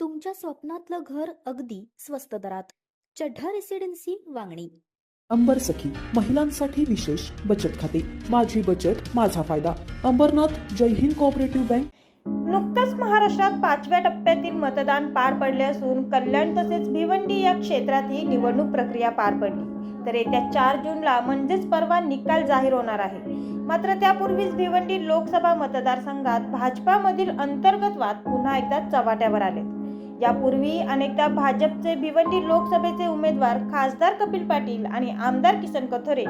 तुमच्या स्वप्नातलं घर अगदी स्वस्त दरात. चढ्ढा रेसिडेन्सी वांगणी. अंबर सखी महिलांसाठी विशेष बचत खाते. माझी बचत माझा फायदा. अंबरनाथ जय हिंद कोऑपरेटिव्ह बँक नुकतंच महाराष्ट्रात पाचव्या टप्प्यातील मतदान पार पडले असून कल्याण तसेच भिवंडी या क्षेत्रात ही निवडणूक प्रक्रिया पार पडली. तर येत्या चार जूनला म्हणजेच परवा निकाल जाहीर होणार आहे. मात्र त्यापूर्वीच भिवंडी लोकसभा मतदारसंघात भाजपामधील अंतर्गत वाद पुन्हा एकदा चव्हाट्यावर आले यापूर्वी अनेकदा भाजपचे भिवंडी लोकसभेचे उमेदवार खासदार कपिल पाटील आणि आमदार किसन कथोरे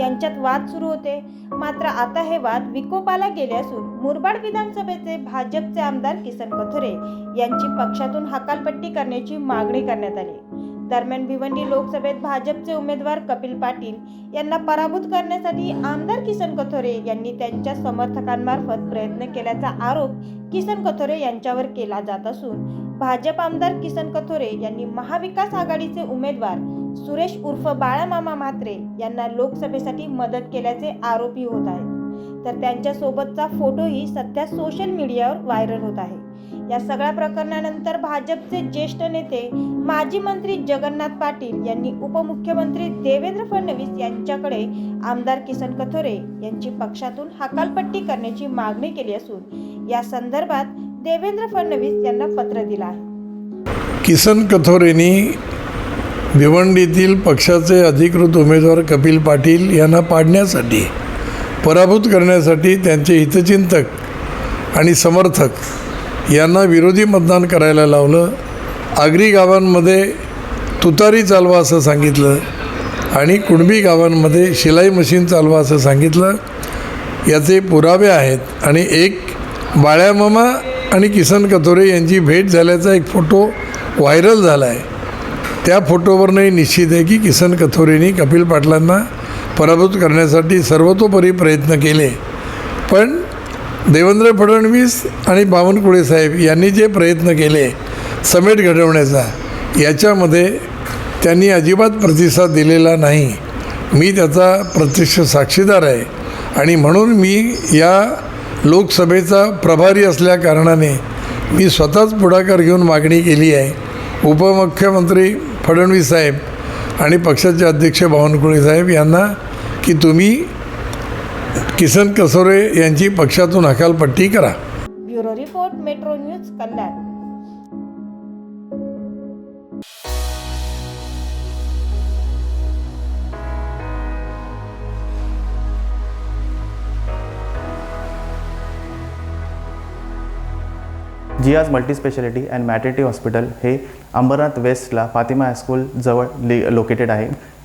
यांच्यात वाद सुरू होते. मात्र आता हे वाद विकोपाला गेले असून मुरबाड विधानसभेचे भाजपचे आमदार किसन कथोरे यांची पक्षातून हकालपट्टी करण्याची मागणी करण्यात आली. दरम्यान भिवंडी लोकसभेत भाजपचे उमेदवार कपिल पाटील यांना पराभूत करण्यासाठी आमदार किसन कथोरे यांनी त्यांच्या समर्थकांमार्फत प्रयत्न केल्याचा आरोप किसन कथोरे यांच्यावर केला जात असून भाजप आमदार किसन कथोरे यांनी महाविकास आघाडीचे उमेदवार सुरेश उर्फ बाळामामा म्हात्रे यांना लोकसभेसाठी मदत केल्याचे आरोपी होत आहेत. तर त्यांच्यासोबतचा फोटोही सध्या सोशल मीडियावर व्हायरल होत आहे. या सगळ्या प्रकरणानंतर भाजपचे ज्येष्ठ नेते माजी मंत्री जगन्नाथ पाटील यांनी उपमुख्यमंत्री देवेंद्र फडणवीस यांच्याकडे आमदार किसन कथोरे यांची पक्षातून हकालपट्टी करण्याची मागणी केली असून या संदर्भात देवेंद्र फडणवीस यांना पत्र दिलं आहे. किसन कथोरेंनी भिवंडीतील पक्षाचे अधिकृत उमेदवार कपिल पाटील यांना पाडण्यासाठी पराभूत करण्यासाठी त्यांचे हितचिंतक आणि समर्थक यांना विरोधी मतदान करायला लावलं. आगरी गावांमध्ये तुतारी चालवा असं सांगितलं आणि कुणबी गावांमध्ये शिलाई मशीन चालवा असं सांगितलं. याचे पुरावे आहेत आणि एक बाळ्यामामा आणि किसन कथोरे यांची भेट झाल्याचा एक फोटो व्हायरल झाला आहे त्या फोटोवरनंही निश्चित आहे की किसन कथोरेंनी कपिल पाटलांना पराभूत करण्यासाठी सर्वतोपरी प्रयत्न केले. पण देवेंद्र फडणवीस आणि बावनकुळे साहेब यांनी जे प्रयत्न केले समेट घडवण्याचा याच्यामध्ये त्यांनी अजिबात प्रतिसाद दिलेला नाही. मी त्याचा प्रत्यक्ष साक्षीदार आहे आणि म्हणून मी या लोकसभेचा प्रभारी असल्या कारणाने मी स्वतःच पुढाकार घेऊन मागणी केली आहे. उपमुख्यमंत्री फडणवीस साहेब आणि पक्षाचे अध्यक्ष बावनकुळे साहेब यांना की तुम्ही किसन कसोरे यांची पक्षातून हकालपट्टी करा. Bureau report metro news Kalyan Jiyaj multispeciality and maternity hospital हे अंबरनाथ वेस्टला फातिमा हायस्कूल जवळ लि लोकेटेड आहे.